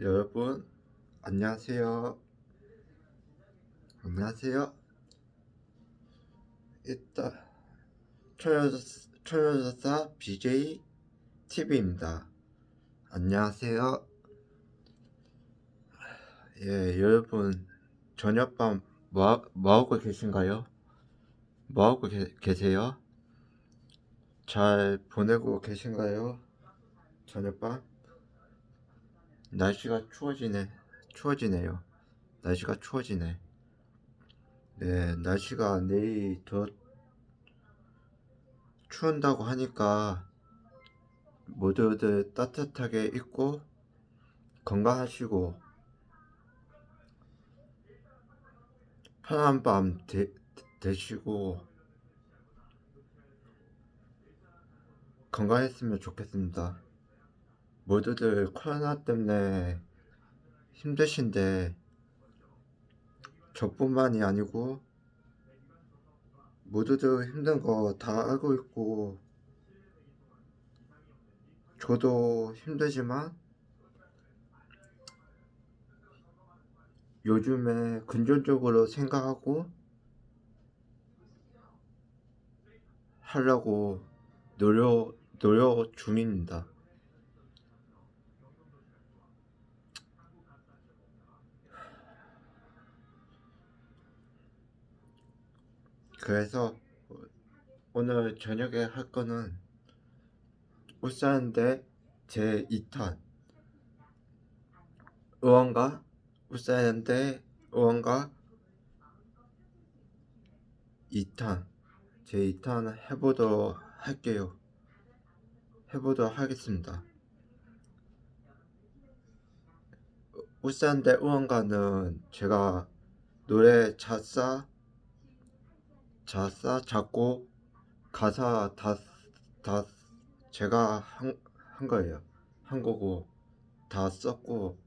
여러분 안녕하세요. 안녕하세요. 초여자 초여자 BJ TV입니다. 안녕하세요. 예, 여러분 저녁밤 뭐, 뭐 하고 계신가요? 뭐 하고 계, 계세요? 잘 보내고 계신가요? 저녁밤? 날씨가 추워지네. 추워지네요. 날씨가 추워지네. 네, 날씨가 내일 더 추운다고 하니까 모두들 따뜻하게 입고 건강하시고 편한 밤 되, 되시고 건강했으면 좋겠습니다. 모두들 코로나 때문에 힘드신데 저뿐만이 아니고 모두들 힘든 거 다 알고 있고 저도 힘들지만 요즘에 근전적으로 생각하고 하려고 노력 노력 중입니다. 그래서 오늘 저녁에 할 거는 울산대 제 2탄 의원가 울산대 의원가 2탄 제 2탄 해보도록 할게요. 해보도록 하겠습니다. 울산대 의원가는 제가 노래 작사 작사 작곡 가사 다 다 제가 한, 한 거예요. 한 거고 다 썼고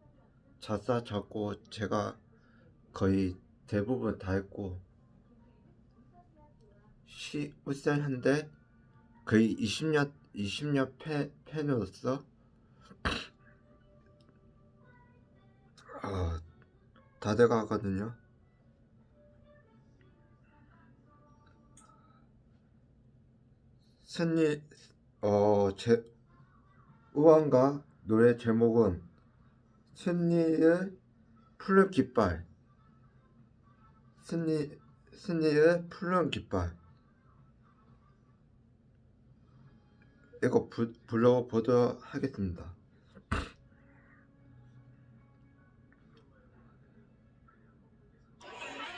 작사 작곡 제가 거의 대부분 다 했고 시 현대 거의 20년 20년 팬 팬으로서 아, 다 돼가거든요. 승리 어 제 우왕가 노래 제목은 승리의 푸른 깃발. 승리 승리의 푸른 깃발. 이거 부, 불러보도록 하겠습니다.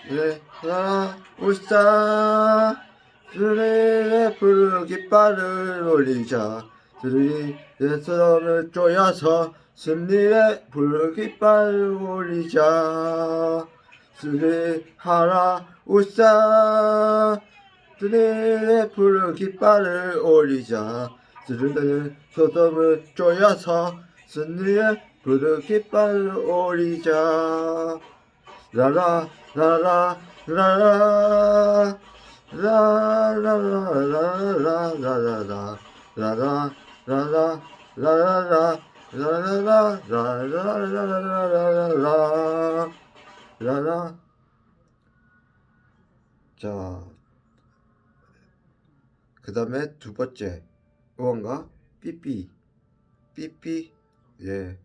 네, 나 울산 드레의 푸른 깃발을 올리자. 드레의 서름을 쪼여서 승리의 푸른 깃발을 올리자. 드레 하라 울산 드레의 푸른 깃발을 올리자. 드레의 서름을 쪼여서 승리의 푸른 깃발을 올리자. 라라 라라 라라 라라 자, 그 다음에 두 번째, 뭔가? 삐삐, 삐삐, 예.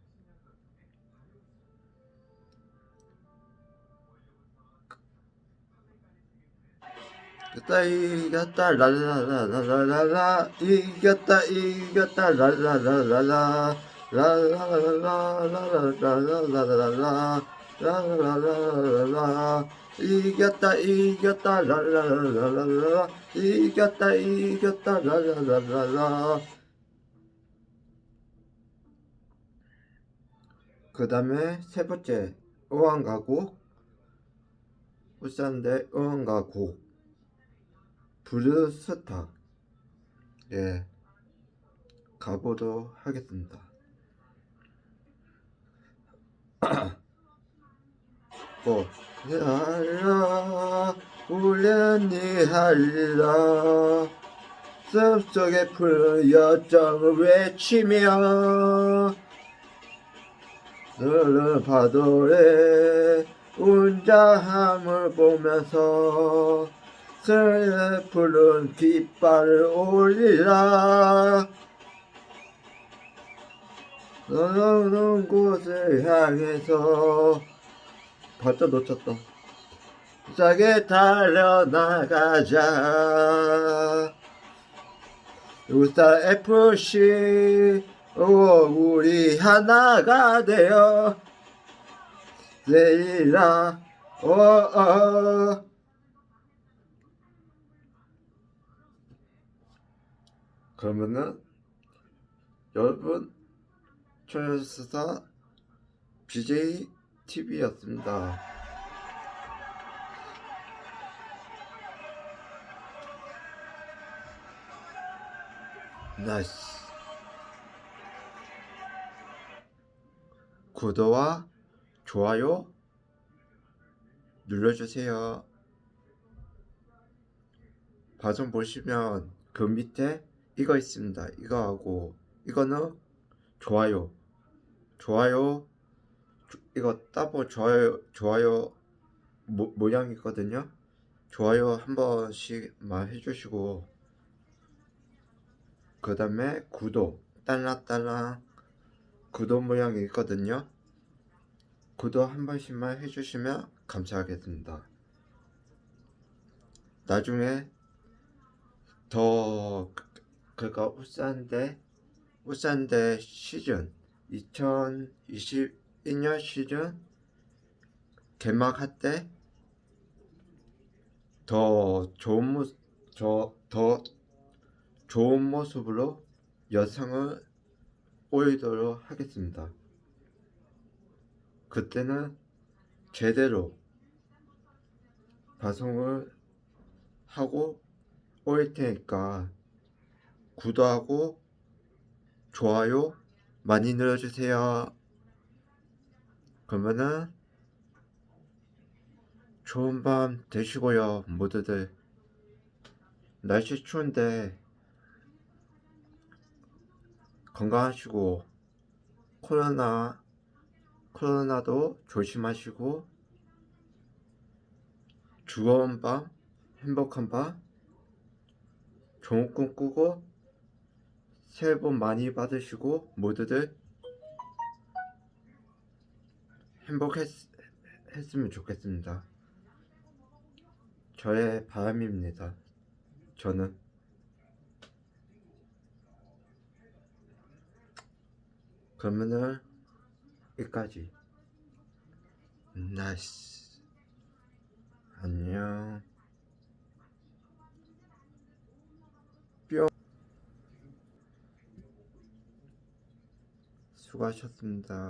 이겼다 이겼다 라라라라라라. 이겼다 이겼다 라라라라라. 라라라라라라라라라라 라라라라라라 이겼다 이겼다 라라라라라라. 이겼다 이겼다 라라라라라. 그 다음에 세 번째 의왕가곡 울산대 의왕가곡 브루스타 예 가보도록 하겠습니다. 어, 하라 울려니 하리라 숲속에 푸른 여정을 외치며 너는 파도에 운자함을 보면서 슬프른 깃발을 올리라. 너는 곳을 향해서 발자 놓쳤다. 싸게 달려나가자. 울산 FC 오, 우리 하나가 되어. 내일아 어, 어. 그러면은 여러분 초여수사 BJ TV였습니다. 나이스. 구독과 좋아요 눌러주세요. 방송 보시면 그 밑에 이거 있습니다. 이거 하고 이거는 좋아요. 좋아요. 조- 이거 따보 좋아요 좋아요 모, 모양이거든요. 좋아요 한 번씩만 해주시고 그 다음에 구독 딸랑딸랑 구독 모양이 있거든요. 구독 한 번씩만 해주시면 감사하겠습니다. 나중에 더 그- 그가 울산대 울산대 시즌 2021년 시즌 개막할 때 더 좋은 모습 저더 좋은 모습으로 여성을 보이도록 하겠습니다. 그때는 제대로 방송을 하고 올 테니까 구독하고 좋아요 많이 눌러주세요. 그러면은 좋은 밤 되시고요, 모두들. 날씨 추운데 건강하시고 코로나 코로나도 조심하시고 즐거운 밤, 행복한 밤, 좋은 꿈 꾸고 새해 복 많이 받으시고 모두들 행복했으면 좋겠습니다. 저의 바람입니다. 저는. 그러면은 여기까지. 나이스. 안녕. 뿅 수고하셨습니다.